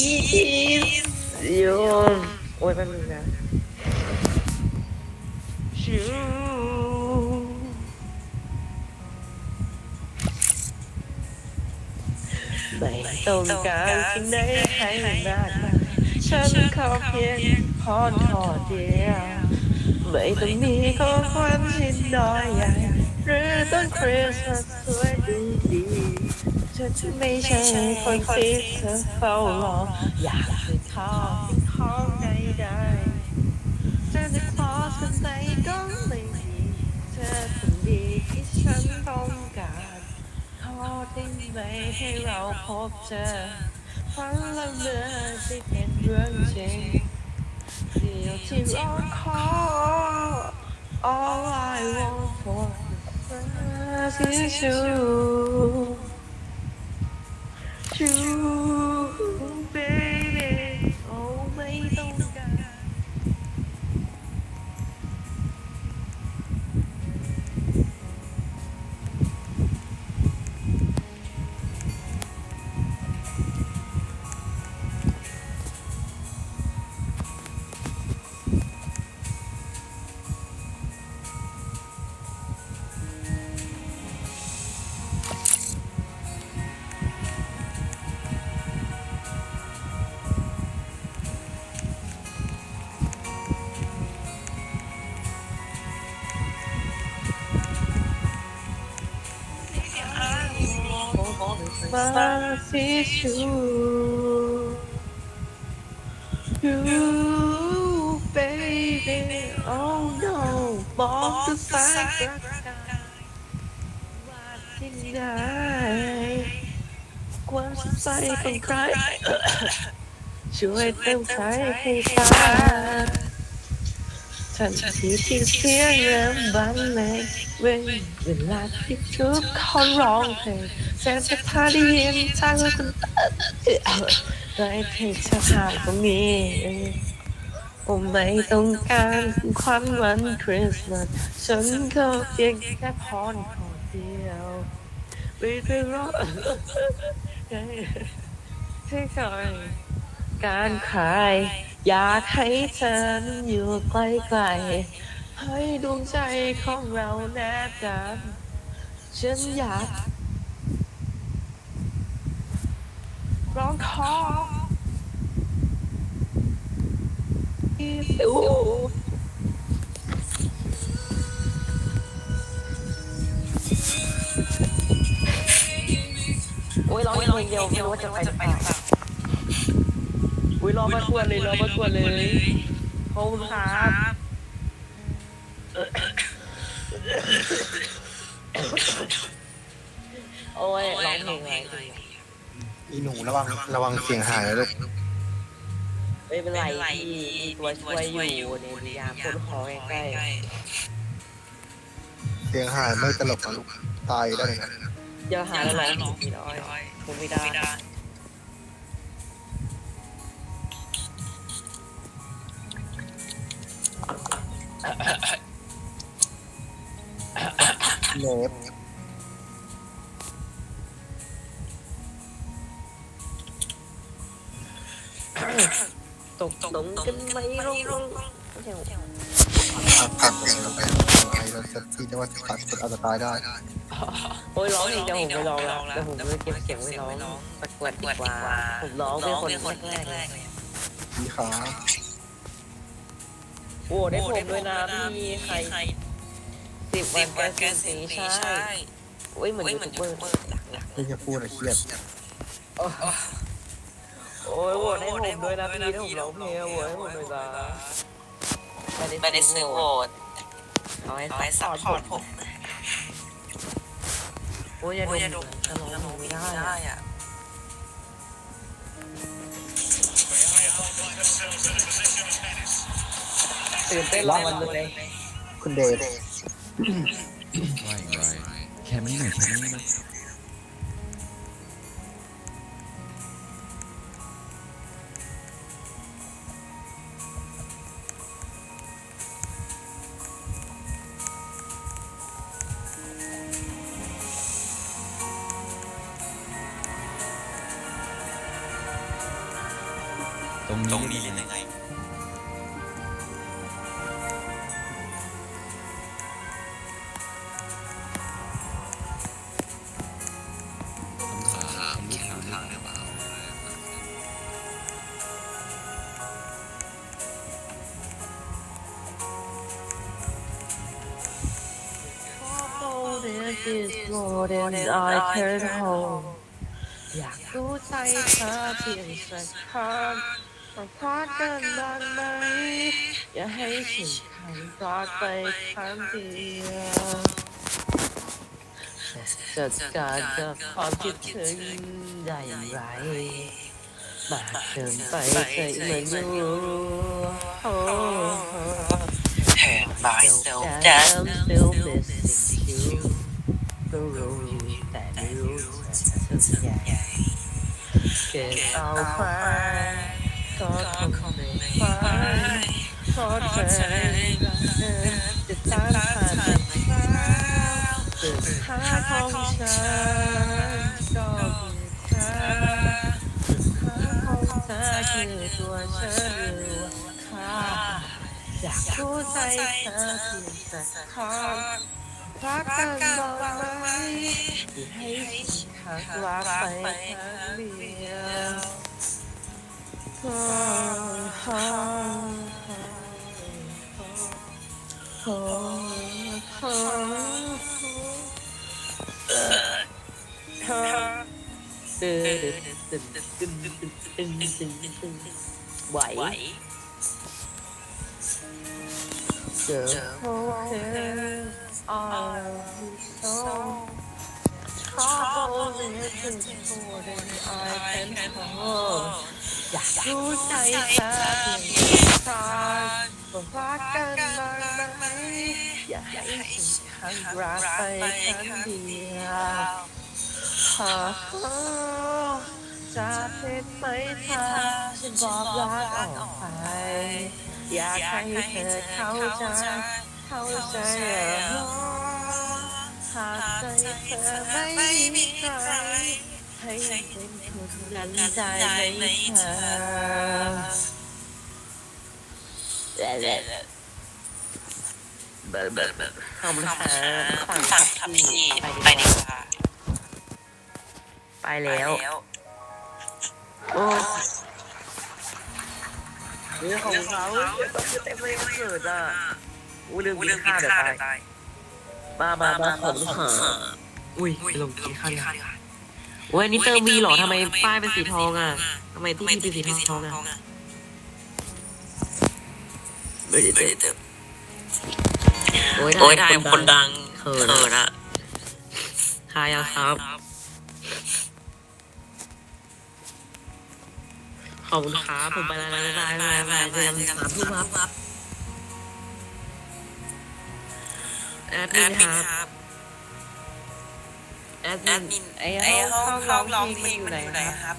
kiss you โอ้ยแป๊บนึงนะชูไม่ต้องการสิ่งใดให้มากมายฉันขอเพียงพอทอเดียวไม่ต้องมีของขวัญชิ้นน้อยใหญ่หรือต้นคริสต์มาสสวยดูดี ฉันจะไม่ใช่คนที่เธอเฝ้ารออยากให้ขอสิ่งของใดๆเธอจะขอสักไหนก็ไม่มีเธอคนดีที่ฉันต้องการขอได้ไหมให้เราพบเจอฝันละเมอที่เป็นเรื่องจริงเดียวที่รอคอย All I want for us is you you baby My is you You baby Oh no มองดูสายรักกันว่าที่ไหนความสดใสของใคร ช่วยเติมใจให้ตา ทันทีที่เสียงเริ่มบันเลงเวลเวลาที่ทุกคนร้องเพลงแสนจะพาได้ยินทางคนได้เพลงเธอหายก็มีผมไม่ต้องการควันวันคริสต์มาสฉันก็เพียงแค่พรขอเดียวไม่ได้รอให้คอยการขาย อยากให้เธอนั้นอยู่ใกล้ๆให้ดวงใจของเราแนบกันฉันอยากร้องขออู้โอ้ยร้องเพลงเดียวไม่รู้ว่าจะไปหรือเปล่า อุ้ยรอมาทวนเลยรอมาทวนเลยขอบคุณครับโอ้ยร้องเพลงอะไรอีหนูระวังระวังเสียงหายนะลูกไม่เป็นไรที่มีตัวช่วยอยู่ในพยายามพ่นคอใกล้เสียงหายไม่ตลกนะลูกตายได้เลยนะเดี๋ยวหาแล้วร้องอีกน้อยคงไม่ได้ เนฟตกตรงกันไหมลงลงไม่ใช่ผักผักองเราไปไอ้เราจะที่จะว่าตัดคนอาจจะตายได้ โอ้ยร้องอีกเดี๋ยวผมไปร้องแล้วเดี๋ยวผมไปเก็บเสียงไว้ร้องประกวดดีกว่าผมร้องเป็นคนแรกๆเลยพี่ขา อ้ได้ผมด้วยนะพี่ใครสิบวันแกสีใช่โอ้ยเหมือนยูทูบเบอร์พี่จะพูดอะไรเครียดโอ้ยโหวตให้ผมด้วยนะพี่ถ้าผมร้องเพลงโหวตให้ผมเลยนะไม่ได้ซื้อโหวตเอาให้เอาให้ซัซัพพพพออร์ร์ตตผผมมโอ้ยอย่าโอ้ยอย่าดดมมจะร้องจะร้องไม่ไม่ได้ได้อะอะ ตื่นเต้นรอวันเลยคุณเดช Right, right. Cammy หน่อย Cammy หน่อยเตรงนี้เล่นยังไง is more than I can hold อยากรู้ใจเธอเพียงสักคำต้องพักกันบ้างไหม อย่าให้ฉันขันรักไปครั้งเดียวจัดการกับความคิดถึงได้อย่างไรมากเกินไปใจมันอยู่โอ้ Hurt myself Still down down, still missing เก็บเอาไปก็คงไม่ไปเพราะเธอจะตามหาแต่เช้าหาของฉันก็คือเธอหาของเธอคือตัวฉันหรือว่าข้าอยากรู้ใจเธอเพียงสักครั้ง รักกันบองไหมให้ขาดรักไปครั้งเดียวก็ขอขอขอขอตึงตึงตึงตึงตึงตึงตึงไหวเจอ focus on you so trouble is more than I can hold อยากรู้ใจเธอเพียงแค่ว่ารักกันบ้างไหมอยากให้ฉันรักไปครั้งเดียวฮ่าฮ่าจะเป็ไหมถ้าฉันบอกรักออกไป อยากให้เธอเข้าใจ เข้าใจเหรอหากใจเธอไม่มีใครให้เป็นคนนั้นได้ไหมเธอทำนะคะสั่งสั่งขัขับบขี่ไปดีกว่าไปแล้ว โอ้เรื่องของเขาต้องเต็มเลยมันเกิดอะ อู้ลืมกินข้าวเดี๋ยวตายมามามาขนขาอุ้ยลงกินข้าวดีกว่าโอ้ยอันนี้เติมวีเหรอทำไมป้ายเป็นสีทองอะทำไมที่นี่เป็นสีทองทองอะไม่ได้เติมโอ้ยโอ้ยทายคนดังเขิเขินนอะอะทายอะครับ ขอบคุณครับผมไปแล้วนะบายบายบายเจอกันสามทุ่มครับ แอดมินครับแอดมินไอ้ห้องห้องร้องเพลงมันอยู่ไหนครับ